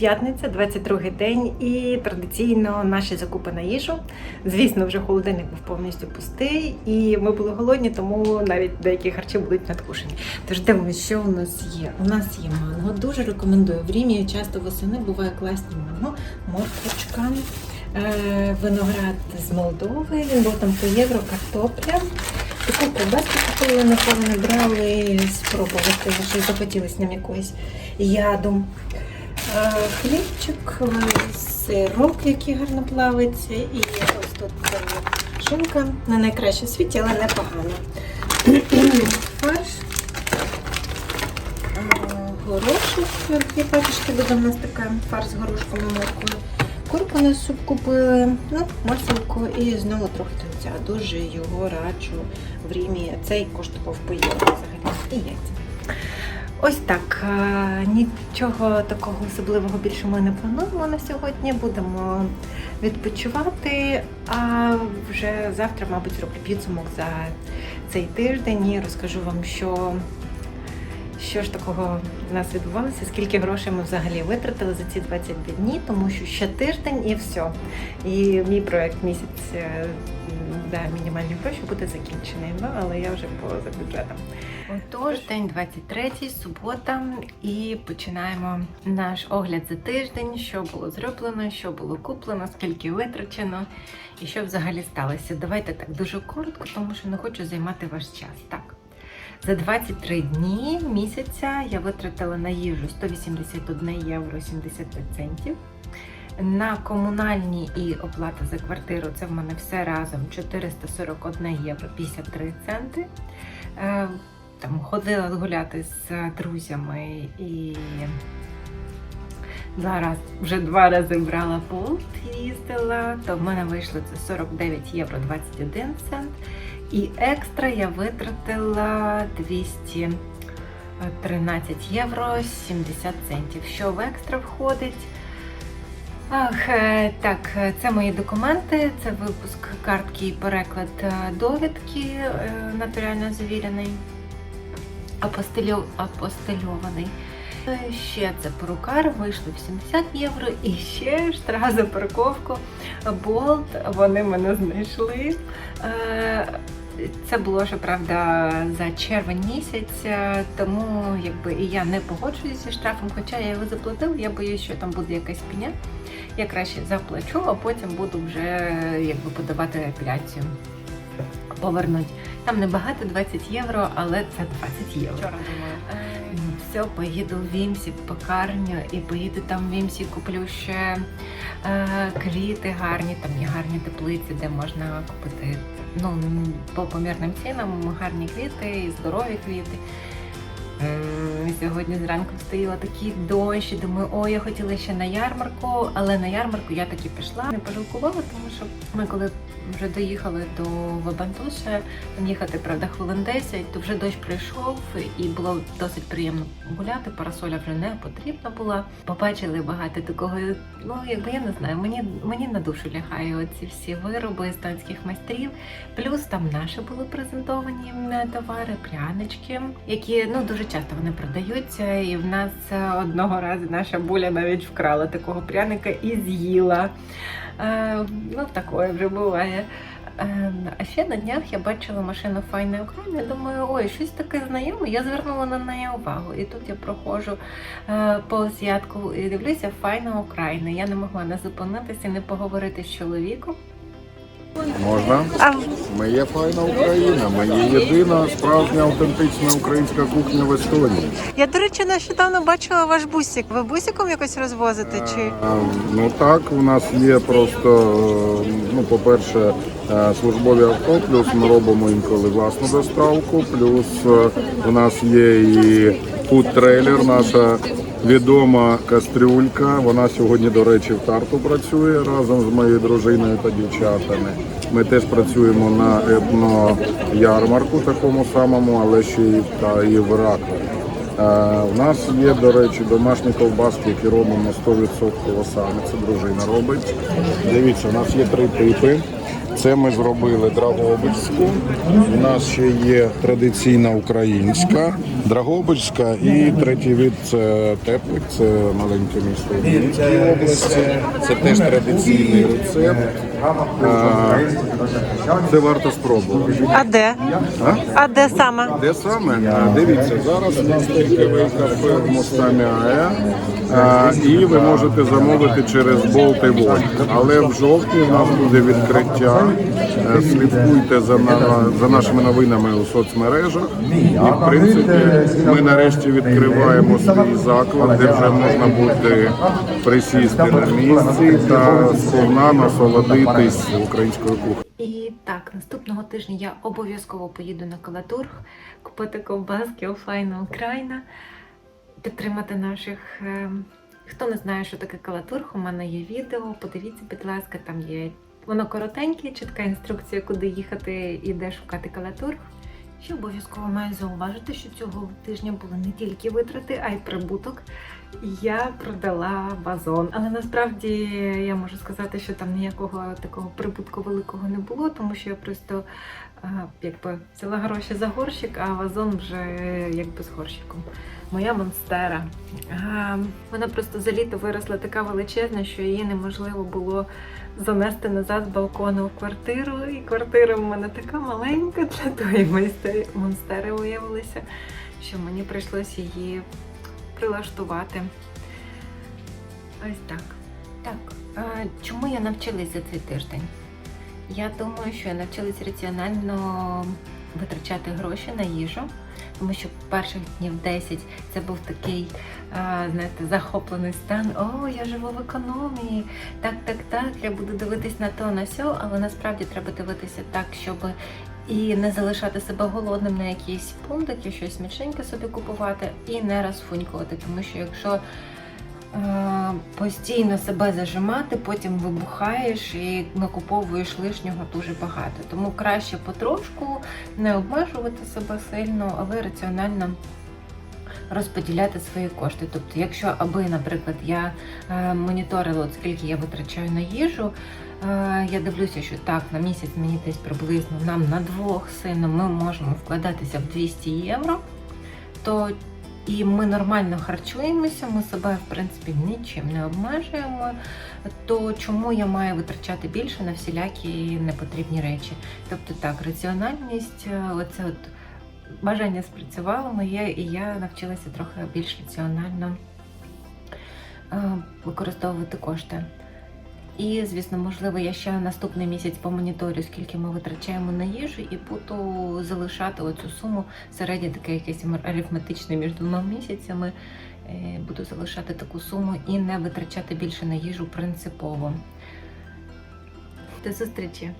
П'ятниця, 22 день, і традиційно наші закупи на їжу. Звісно, вже холодильник був повністю пустий, і ми були голодні, тому навіть деякі харчі будуть надкушені. Тож дивимося, що у нас є. У нас є манго. Дуже рекомендую. В Рімі часто восени буває класні манго, морквочка, е, виноград з Молдови. Він був там по євро, картопля. Таку ковбаску купили, напевно, брали спробувати, вже захотілося нам якоїсь яду. Е, Хлібчик, е, сирок, який гарно плавиться, і ось тут шинка. Не найкраще в світі, але непогано. Фарш. Е, Горошок, дві пачечки буде у нас така фарш з горошком і морквою. Курку на суп купили, ну, маселко і знову трохи тунця. Дуже його раджу в Рімі. Цей коштував по взагалі. І яйця. Ось так. е, Нічого такого особливого більше ми не плануємо на сьогодні. Будемо відпочивати. А вже завтра, мабуть, зроблю підсумок за цей тиждень і розкажу вам, що, що ж такого в нас відбувалося, скільки грошей ми взагалі витратили за ці 22 дні, тому що ще тиждень і все. І мій проект місяць е, за мінімальні гроші буде закінчений. Ну, але я вже поза бюджетом. Отож, день 23, субота, і починаємо наш огляд за тиждень, що було зроблено, що було куплено, скільки витрачено і що взагалі сталося. Давайте так дуже коротко, тому що не хочу займати ваш час. Так. За 23 дні місяця я витратила на їжу 181 євро 75 центів. На комунальні і оплата за квартиру це в мене все разом 441 євро 53 центи. Е, Там ходила гуляти з друзями і зараз вже два рази брала болт і їздила, то в мене вийшло це 49 євро 21 цент. І екстра я витратила 213 євро 70 центів. Що в екстра входить? Ах, е, так, е, це мої документи, це випуск картки і переклад е, довідки е, нотаріально завірений, апостильований. Е, Ще це перукар, вийшло 80 євро і ще штраф за парковку. Болт, вони мене знайшли. Е, Це було вже правда за червень місяць, е, тому якби і я не погоджуюся зі штрафом, хоча я його заплатила, я боюсь, що там буде якась пеня. Я краще заплачу, а потім буду вже якби подавати апеляцію. Повернуть. Там небагато 20 євро, але це 20 євро. Вчора думаю. Е, Все, поїду в Вімсі в пекарню і поїду там в Вімсі, куплю ще е, квіти гарні, там є гарні теплиці, де можна купити ну, по помірним цінам гарні квіти і здорові квіти. Сьогодні зранку стояла такий дощ, і думаю, о, я хотіла ще на ярмарку, але на ярмарку я таки пішла. Не пожалкувала, тому що ми коли вже доїхали до Вабантуша, їхати, правда, хвилин 10, то вже дощ прийшов і було досить приємно гуляти. Парасоля вже не потрібна була. Побачили багато такого, ну якби я не знаю, мені, мені на душу лягає оці всі вироби естонських майстрів. Плюс там наші були презентовані товари, прянички, які ну дуже часто вони продаються. І в нас е, одного разу наша буля навіть вкрала такого пряника і з'їла. Е, ну, таке вже буває. Е, А ще на днях я бачила машину Файна України. Думаю, ой, щось таке знайоме. Я звернула на неї увагу. І тут я проходжу повз ядку і дивлюся Файна Україна. Я не могла не зупинитися, не поговорити з чоловіком. Можна? А Ми є файна Україна. Ми є єдина справжня автентична українська кухня в Естонії. я, до речі, нещодавно бачила ваш бусик. Ви бусиком якось розвозите? Чи Е, Ну так, у нас є просто, е, ну, по-перше, е, службові авто, плюс ми робимо інколи власну доставку, плюс е, у нас є і фуд-трейлер, наша відома кастрюлька. Вона сьогодні, до речі, в Тарту працює разом з моєю дружиною та дівчатами. Ми теж працюємо на етно-ярмарку такому самому, але ще в, та, і в. Е, У нас є, до речі, домашні ковбаски, які робимо 100% саме. Це дружина робить. Дивіться, у нас є три типи. Це ми зробили Драгобицьку. У нас ще є традиційна українська, Драгобицька і третій вид це теплик, це маленьке місто в області. Це теж традиційний рецепт. Це варто спробувати. А де? А? А де саме? Де саме? Дивіться, зараз у нас тільки кафе в Мостамяя, а, і ви можете замовити через Болт і Вольт. Але в жовтні у нас буде відкриття. Е, Слідкуйте за, на, за нашими новинами у соцмережах. І в принципі ми нарешті відкриваємо свій заклад, де вже можна буде присісти на місці та сповна насолодитись українською кухнею. І так, наступного тижня я обов'язково поїду на Калатург, купити ковбаски офлайну Україна, підтримати наших. е, Хто не знає, що таке Калатург, у мене є відео. Подивіться, будь ласка, там є воно коротеньке, чітка інструкція, куди їхати і де шукати Калатург. Ще обов'язково маю зауважити, що цього тижня були не тільки витрати, а й прибуток. Я продала вазон, але насправді я можу сказати, що там ніякого такого прибутку великого не було, тому що я просто якби взяла гроші за горщик, а вазон вже е, якби з горщиком. Моя монстера. Вона просто за літо виросла така величезна, що її неможливо було занести назад з балкону у квартиру. І квартира в мене така маленька для тої монстери виявилися, що мені прийшлося її прилаштувати. Ось так. Так, чому я навчилась за цей тиждень? Я думаю, що я навчилась раціонально витрачати гроші на їжу, тому що перших днів 10 це був такий, знаєте, захоплений стан. О, я живу в економії. Так, так, так, я буду дивитись на то, на сьо, але насправді треба дивитися так, щоб і не залишати себе голодним на якийсь пунктик, щось смачненьке собі купувати, і не розфунькувати, тому що якщо е, постійно себе зажимати, потім вибухаєш і накуповуєш лишнього дуже багато. Тому краще потрошку не обмежувати себе сильно, але раціонально розподіляти свої кошти. Тобто, якщо аби, наприклад, я е, моніторила, от скільки я витрачаю на їжу, е, я дивлюся, що так, на місяць мені десь приблизно нам на двох сильно ми можемо вкладатися в 200 євро, то і ми нормально харчуємося, ми себе в принципі нічим не обмежуємо. То чому я маю витрачати більше на всілякі непотрібні речі? Тобто так, раціональність, е, оце от бажання спрацювало моє, і я навчилася трохи більш раціонально е, використовувати кошти. І, звісно, можливо, я ще наступний місяць помоніторю, скільки ми витрачаємо на їжу, і буду залишати оцю суму середнє таке якесь арифметичне між двома місяцями. Е, Буду залишати таку суму і не витрачати більше на їжу принципово. До зустрічі!